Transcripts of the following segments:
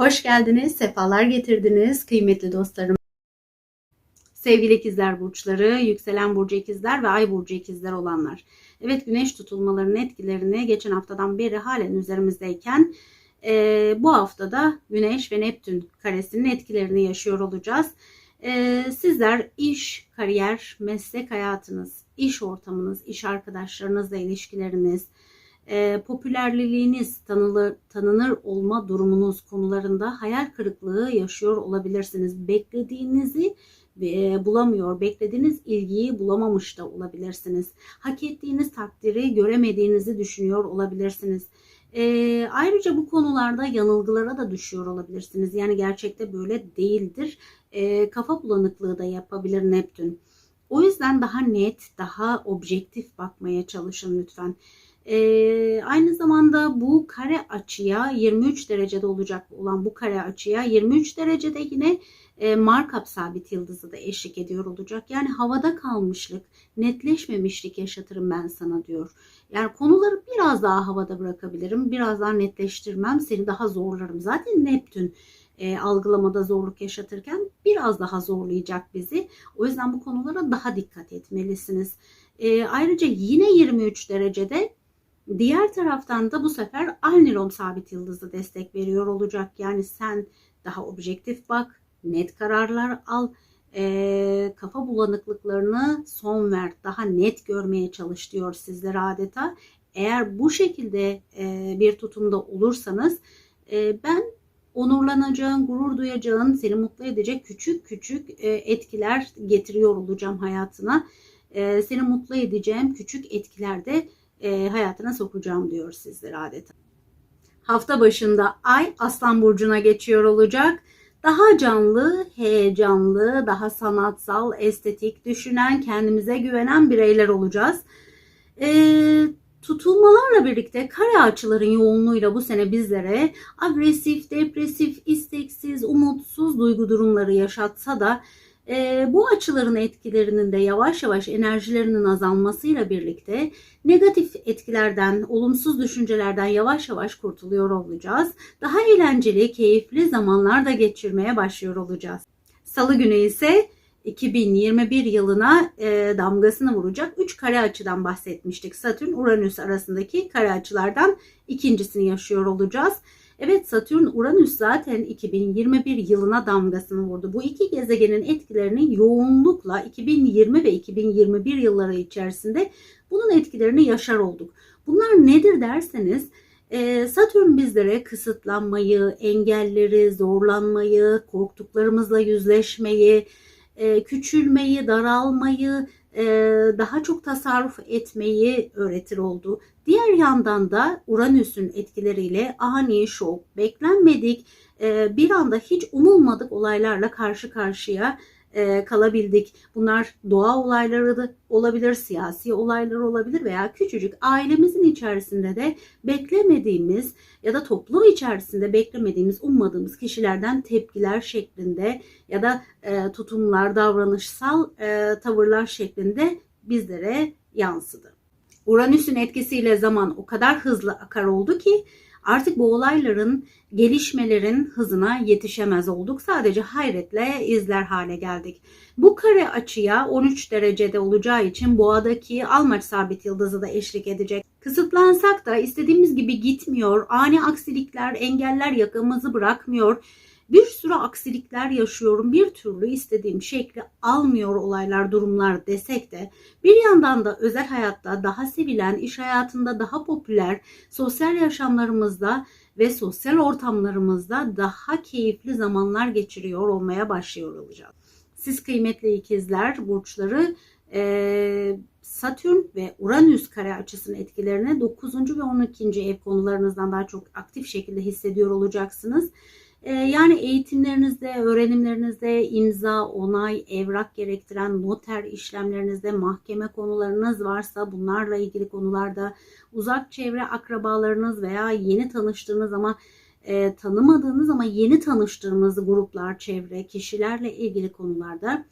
Hoş geldiniz, sefalar getirdiniz kıymetli dostlarım. Sevgili ikizler burçları, yükselen burcu ikizler ve ay burcu ikizler olanlar. Evet güneş tutulmalarının etkilerini geçen haftadan beri halen üzerimizdeyken e, bu haftada güneş ve neptün karesinin etkilerini yaşıyor olacağız. E, sizler iş, kariyer, meslek hayatınız, iş ortamınız, iş arkadaşlarınızla ilişkileriniz, e, popülerliğiniz, tanılır, tanınır olma durumunuz konularında hayal kırıklığı yaşıyor olabilirsiniz. Beklediğinizi e, bulamıyor, beklediğiniz ilgiyi bulamamış da olabilirsiniz. Hak ettiğiniz takdiri göremediğinizi düşünüyor olabilirsiniz. E, ayrıca bu konularda yanılgılara da düşüyor olabilirsiniz. Yani gerçekte böyle değildir. E, kafa bulanıklığı da yapabilir Neptün. O yüzden daha net, daha objektif bakmaya çalışın lütfen. Ee, aynı zamanda bu kare açıya 23 derecede olacak olan bu kare açıya 23 derecede yine e, markup sabit yıldızı da eşlik ediyor olacak. Yani havada kalmışlık, netleşmemişlik yaşatırım ben sana diyor. Yani konuları biraz daha havada bırakabilirim. Biraz daha netleştirmem. Seni daha zorlarım. Zaten Neptün e, algılamada zorluk yaşatırken biraz daha zorlayacak bizi. O yüzden bu konulara daha dikkat etmelisiniz. E, ayrıca yine 23 derecede Diğer taraftan da bu sefer Alniron sabit yıldızı destek veriyor olacak. Yani sen daha objektif bak, net kararlar al, e, kafa bulanıklıklarını son ver, daha net görmeye çalış diyor sizlere adeta. Eğer bu şekilde e, bir tutumda olursanız e, ben onurlanacağın, gurur duyacağın, seni mutlu edecek küçük küçük e, etkiler getiriyor olacağım hayatına. E, seni mutlu edeceğim küçük etkilerde e, hayatına sokacağım diyor sizlere adeta. Hafta başında Ay Aslan Burcu'na geçiyor olacak. Daha canlı, heyecanlı, daha sanatsal, estetik, düşünen, kendimize güvenen bireyler olacağız. E, tutulmalarla birlikte kare açıların yoğunluğuyla bu sene bizlere agresif, depresif, isteksiz, umutsuz duygu durumları yaşatsa da e, bu açıların etkilerinin de yavaş yavaş enerjilerinin azalmasıyla birlikte negatif etkilerden, olumsuz düşüncelerden yavaş yavaş kurtuluyor olacağız. Daha eğlenceli, keyifli zamanlar da geçirmeye başlıyor olacağız. Salı günü ise 2021 yılına e, damgasını vuracak 3 kare açıdan bahsetmiştik. Satürn Uranüs arasındaki kare açılardan ikincisini yaşıyor olacağız. Evet Satürn Uranüs zaten 2021 yılına damgasını vurdu. Bu iki gezegenin etkilerini yoğunlukla 2020 ve 2021 yılları içerisinde bunun etkilerini yaşar olduk. Bunlar nedir derseniz e, Satürn bizlere kısıtlanmayı, engelleri, zorlanmayı, korktuklarımızla yüzleşmeyi, e, küçülmeyi, daralmayı, e, daha çok tasarruf etmeyi öğretir oldu. Diğer yandan da Uranüs'ün etkileriyle ani şok, beklenmedik, e, bir anda hiç umulmadık olaylarla karşı karşıya e, kalabildik. Bunlar doğa olayları da olabilir, siyasi olaylar olabilir veya küçücük ailemizin içerisinde de beklemediğimiz ya da toplum içerisinde beklemediğimiz, ummadığımız kişilerden tepkiler şeklinde ya da e, tutumlar, davranışsal e, tavırlar şeklinde bizlere yansıdı. Uranüs'ün etkisiyle zaman o kadar hızlı akar oldu ki Artık bu olayların, gelişmelerin hızına yetişemez olduk. Sadece hayretle izler hale geldik. Bu kare açıya 13 derecede olacağı için boğadaki almaç sabit yıldızı da eşlik edecek. Kısıtlansak da istediğimiz gibi gitmiyor. Ani aksilikler, engeller yakamızı bırakmıyor bir sürü aksilikler yaşıyorum. Bir türlü istediğim şekli almıyor olaylar, durumlar desek de bir yandan da özel hayatta daha sevilen, iş hayatında daha popüler, sosyal yaşamlarımızda ve sosyal ortamlarımızda daha keyifli zamanlar geçiriyor olmaya başlıyor olacağız. Siz kıymetli ikizler, burçları Satürn ve Uranüs kare açısının etkilerini 9. ve 12. ev konularınızdan daha çok aktif şekilde hissediyor olacaksınız. Ee, yani eğitimlerinizde, öğrenimlerinizde imza, onay, evrak gerektiren noter işlemlerinizde, mahkeme konularınız varsa bunlarla ilgili konularda uzak çevre akrabalarınız veya yeni tanıştığınız ama e, tanımadığınız ama yeni tanıştığınız gruplar, çevre, kişilerle ilgili konularda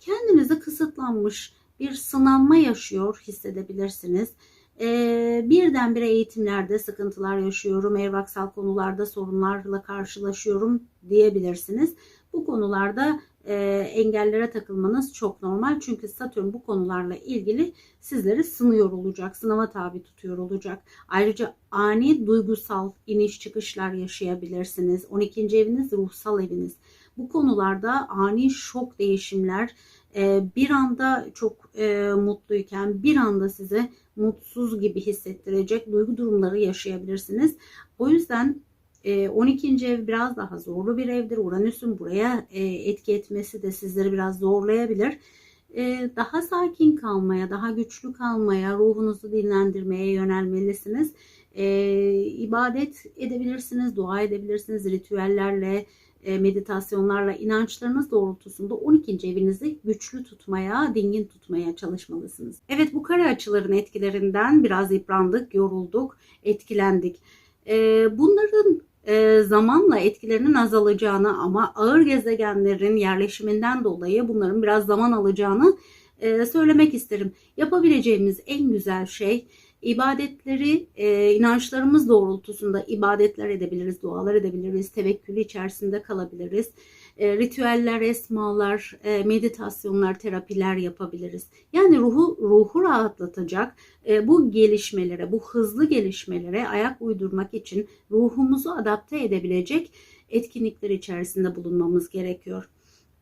kendinizi kısıtlanmış bir sınanma yaşıyor hissedebilirsiniz. Ee, birdenbire eğitimlerde sıkıntılar yaşıyorum, evraksal konularda sorunlarla karşılaşıyorum diyebilirsiniz. Bu konularda e, engellere takılmanız çok normal. Çünkü Satürn bu konularla ilgili sizleri sınıyor olacak, sınava tabi tutuyor olacak. Ayrıca ani duygusal iniş çıkışlar yaşayabilirsiniz. 12. eviniz ruhsal eviniz. Bu konularda ani şok değişimler, bir anda çok e, mutluyken bir anda size mutsuz gibi hissettirecek duygu durumları yaşayabilirsiniz. O yüzden 12. ev biraz daha zorlu bir evdir. Uranüs'ün buraya etki etmesi de sizleri biraz zorlayabilir. Daha sakin kalmaya, daha güçlü kalmaya, ruhunuzu dinlendirmeye yönelmelisiniz. İbadet edebilirsiniz, dua edebilirsiniz ritüellerle, meditasyonlarla, inançlarınız doğrultusunda 12. evinizi güçlü tutmaya, dingin tutmaya çalışmalısınız. Evet bu kare açıların etkilerinden biraz yıprandık, yorulduk, etkilendik. Bunların e, zamanla etkilerinin azalacağını ama ağır gezegenlerin yerleşiminden dolayı bunların biraz zaman alacağını e, söylemek isterim. Yapabileceğimiz en güzel şey ibadetleri e, inançlarımız doğrultusunda ibadetler edebiliriz, dualar edebiliriz, tevekkülü içerisinde kalabiliriz. E, ritüeller, esmalar, e, meditasyonlar, terapiler yapabiliriz. Yani ruhu ruhu rahatlatacak e, bu gelişmelere, bu hızlı gelişmelere ayak uydurmak için ruhumuzu adapte edebilecek etkinlikler içerisinde bulunmamız gerekiyor.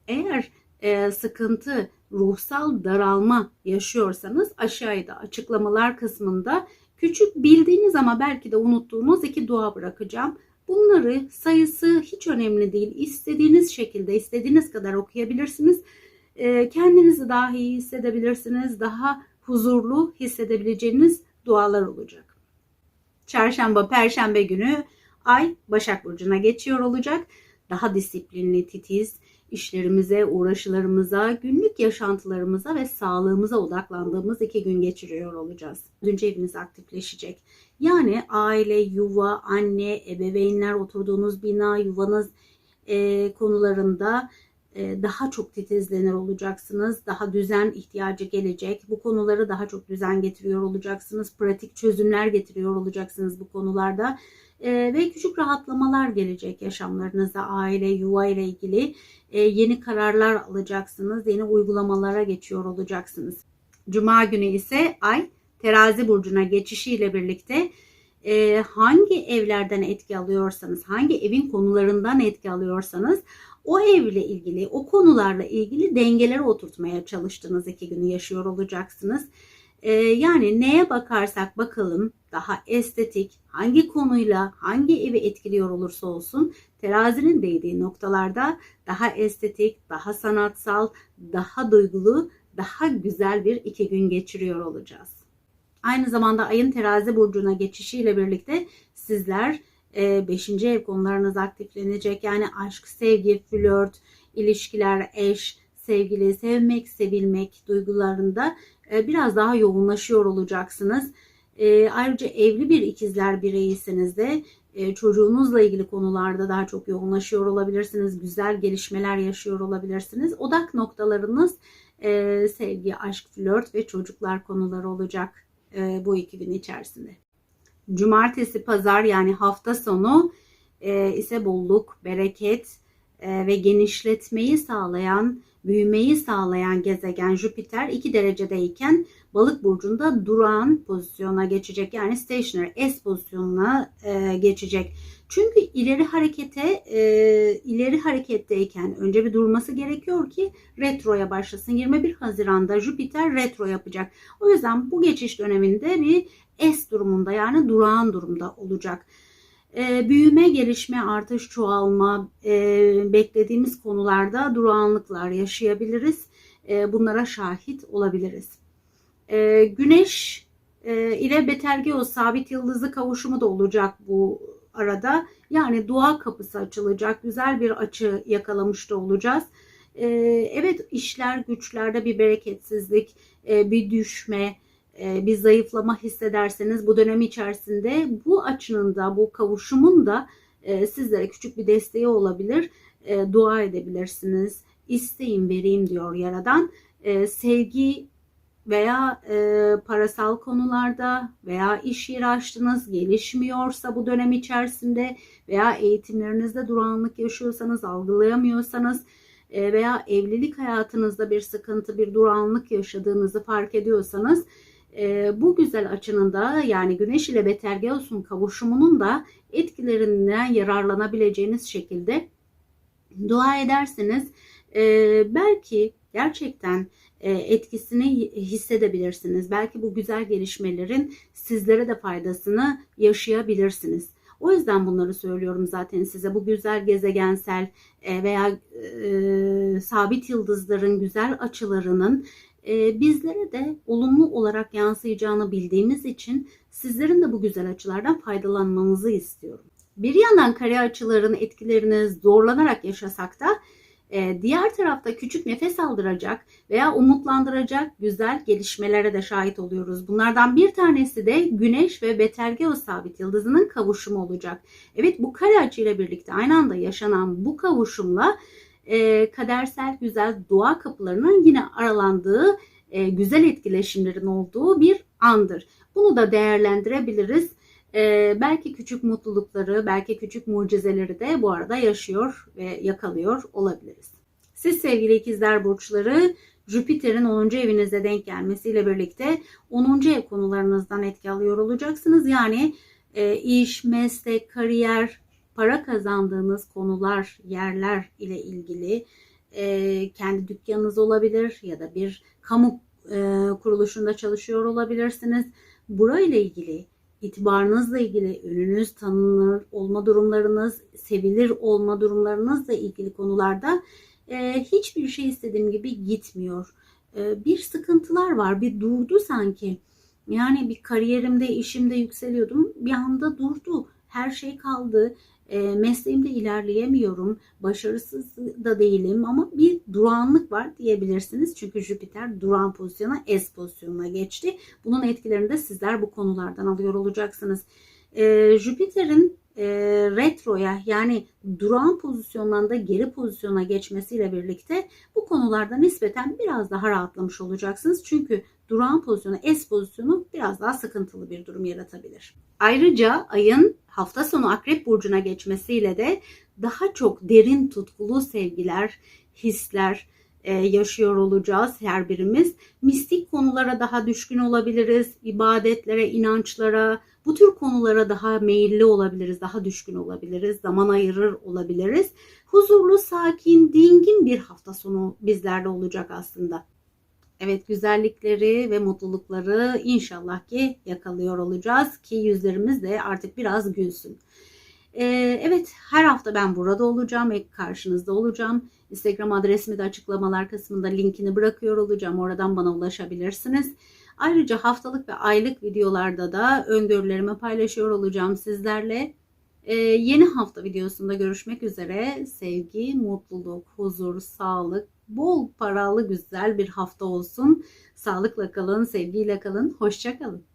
Eğer e, sıkıntı, ruhsal daralma yaşıyorsanız aşağıda açıklamalar kısmında küçük bildiğiniz ama belki de unuttuğunuz iki dua bırakacağım. Bunları sayısı hiç önemli değil. İstediğiniz şekilde, istediğiniz kadar okuyabilirsiniz. E, kendinizi daha iyi hissedebilirsiniz. Daha huzurlu hissedebileceğiniz dualar olacak. Çarşamba, perşembe günü Ay Başak Burcu'na geçiyor olacak. Daha disiplinli, titiz, işlerimize, uğraşılarımıza, günlük yaşantılarımıza ve sağlığımıza odaklandığımız iki gün geçiriyor olacağız. Dönce eviniz aktifleşecek. Yani aile, yuva, anne, ebeveynler, oturduğunuz bina, yuvanız e, konularında e, daha çok titizlenir olacaksınız. Daha düzen ihtiyacı gelecek. Bu konuları daha çok düzen getiriyor olacaksınız. Pratik çözümler getiriyor olacaksınız bu konularda. E, ve küçük rahatlamalar gelecek yaşamlarınıza aile, yuva ile ilgili e, yeni kararlar alacaksınız. Yeni uygulamalara geçiyor olacaksınız. Cuma günü ise ay terazi burcuna geçişiyle birlikte hangi evlerden etki alıyorsanız, hangi evin konularından etki alıyorsanız o evle ilgili, o konularla ilgili dengeleri oturtmaya çalıştığınız iki günü yaşıyor olacaksınız. Ee, yani neye bakarsak bakalım daha estetik, hangi konuyla, hangi evi etkiliyor olursa olsun terazinin değdiği noktalarda daha estetik, daha sanatsal, daha duygulu, daha güzel bir iki gün geçiriyor olacağız. Aynı zamanda ayın terazi burcuna geçişiyle birlikte sizler 5. E, ev konularınız aktiflenecek. Yani aşk, sevgi, flört, ilişkiler, eş, sevgili, sevmek, sevilmek duygularında e, biraz daha yoğunlaşıyor olacaksınız. E, ayrıca evli bir ikizler bireyseniz de çocuğunuzla ilgili konularda daha çok yoğunlaşıyor olabilirsiniz. Güzel gelişmeler yaşıyor olabilirsiniz. Odak noktalarınız sevgi, aşk, flört ve çocuklar konuları olacak bu iki gün içerisinde. Cumartesi, pazar yani hafta sonu e, ise bolluk, bereket e, ve genişletmeyi sağlayan, büyümeyi sağlayan gezegen Jüpiter 2 derecedeyken balık burcunda durağan pozisyona geçecek. Yani stationary S pozisyonuna e, geçecek. Çünkü ileri harekete e, ileri hareketteyken önce bir durması gerekiyor ki retroya başlasın. 21 Haziran'da Jüpiter retro yapacak. O yüzden bu geçiş döneminde bir S durumunda yani durağan durumda olacak. E, büyüme, gelişme, artış, çoğalma e, beklediğimiz konularda durağanlıklar yaşayabiliriz. E, bunlara şahit olabiliriz. E, güneş ile Betelgeuse sabit yıldızı kavuşumu da olacak bu arada. Yani dua kapısı açılacak. Güzel bir açı yakalamış da olacağız. Evet işler güçlerde bir bereketsizlik, bir düşme, bir zayıflama hissederseniz bu dönem içerisinde bu açının da bu kavuşumun da e, sizlere küçük bir desteği olabilir. E, dua edebilirsiniz. İsteyin vereyim diyor Yaradan. Sevgi veya e, parasal konularda veya iş yeri açtınız gelişmiyorsa bu dönem içerisinde veya eğitimlerinizde durağanlık yaşıyorsanız algılayamıyorsanız e, veya evlilik hayatınızda bir sıkıntı bir durağanlık yaşadığınızı fark ediyorsanız e, bu güzel açının da yani Güneş ile Betelgeus'un kavuşumunun da etkilerinden yararlanabileceğiniz şekilde dua ederseniz e, belki gerçekten e, etkisini hissedebilirsiniz. Belki bu güzel gelişmelerin sizlere de faydasını yaşayabilirsiniz. O yüzden bunları söylüyorum zaten size. Bu güzel gezegensel e, veya e, sabit yıldızların güzel açılarının bizlere de olumlu olarak yansıyacağını bildiğimiz için sizlerin de bu güzel açılardan faydalanmanızı istiyorum. Bir yandan kare açıların etkilerini zorlanarak yaşasak da e, diğer tarafta küçük nefes aldıracak veya umutlandıracak güzel gelişmelere de şahit oluyoruz. Bunlardan bir tanesi de Güneş ve Betelgeuse sabit yıldızının kavuşumu olacak. Evet bu kare açıyla birlikte aynı anda yaşanan bu kavuşumla e, kadersel güzel dua kapılarının yine aralandığı e, güzel etkileşimlerin olduğu bir andır. Bunu da değerlendirebiliriz. E, belki küçük mutlulukları, belki küçük mucizeleri de bu arada yaşıyor ve yakalıyor olabiliriz. Siz sevgili ikizler burçları Jüpiter'in 10. evinizde denk gelmesiyle birlikte 10. ev konularınızdan etki alıyor olacaksınız. Yani e, iş, meslek, kariyer, para kazandığınız konular, yerler ile ilgili e, kendi dükkanınız olabilir ya da bir kamu e, kuruluşunda çalışıyor olabilirsiniz. Burayla ilgili itibarınızla ilgili önünüz tanınır olma durumlarınız, sevilir olma durumlarınızla ilgili konularda e, hiçbir şey istediğim gibi gitmiyor. E, bir sıkıntılar var, bir durdu sanki. Yani bir kariyerimde, işimde yükseliyordum. Bir anda durdu. Her şey kaldı. E, mesleğimde ilerleyemiyorum. Başarısız da değilim ama bir durağanlık var diyebilirsiniz. Çünkü Jüpiter duran pozisyona S pozisyonuna geçti. Bunun etkilerini de sizler bu konulardan alıyor olacaksınız. E, Jüpiter'in e, retroya yani duran pozisyondan da geri pozisyona geçmesiyle birlikte bu konularda nispeten biraz daha rahatlamış olacaksınız. Çünkü duran pozisyonu S pozisyonu biraz daha sıkıntılı bir durum yaratabilir. Ayrıca ayın hafta sonu Akrep Burcu'na geçmesiyle de daha çok derin tutkulu sevgiler, hisler, e, yaşıyor olacağız her birimiz. Mistik konulara daha düşkün olabiliriz. ibadetlere, inançlara, bu tür konulara daha meyilli olabiliriz, daha düşkün olabiliriz, zaman ayırır olabiliriz. Huzurlu, sakin, dingin bir hafta sonu bizlerle olacak aslında. Evet güzellikleri ve mutlulukları inşallah ki yakalıyor olacağız ki yüzlerimiz de artık biraz gülsün. Ee, evet her hafta ben burada olacağım ve karşınızda olacağım. Instagram adresimi de açıklamalar kısmında linkini bırakıyor olacağım. Oradan bana ulaşabilirsiniz. Ayrıca haftalık ve aylık videolarda da öngörülerimi paylaşıyor olacağım sizlerle. Ee, yeni hafta videosunda görüşmek üzere. Sevgi, mutluluk, huzur, sağlık, bol paralı güzel bir hafta olsun. Sağlıkla kalın, sevgiyle kalın, hoşça kalın.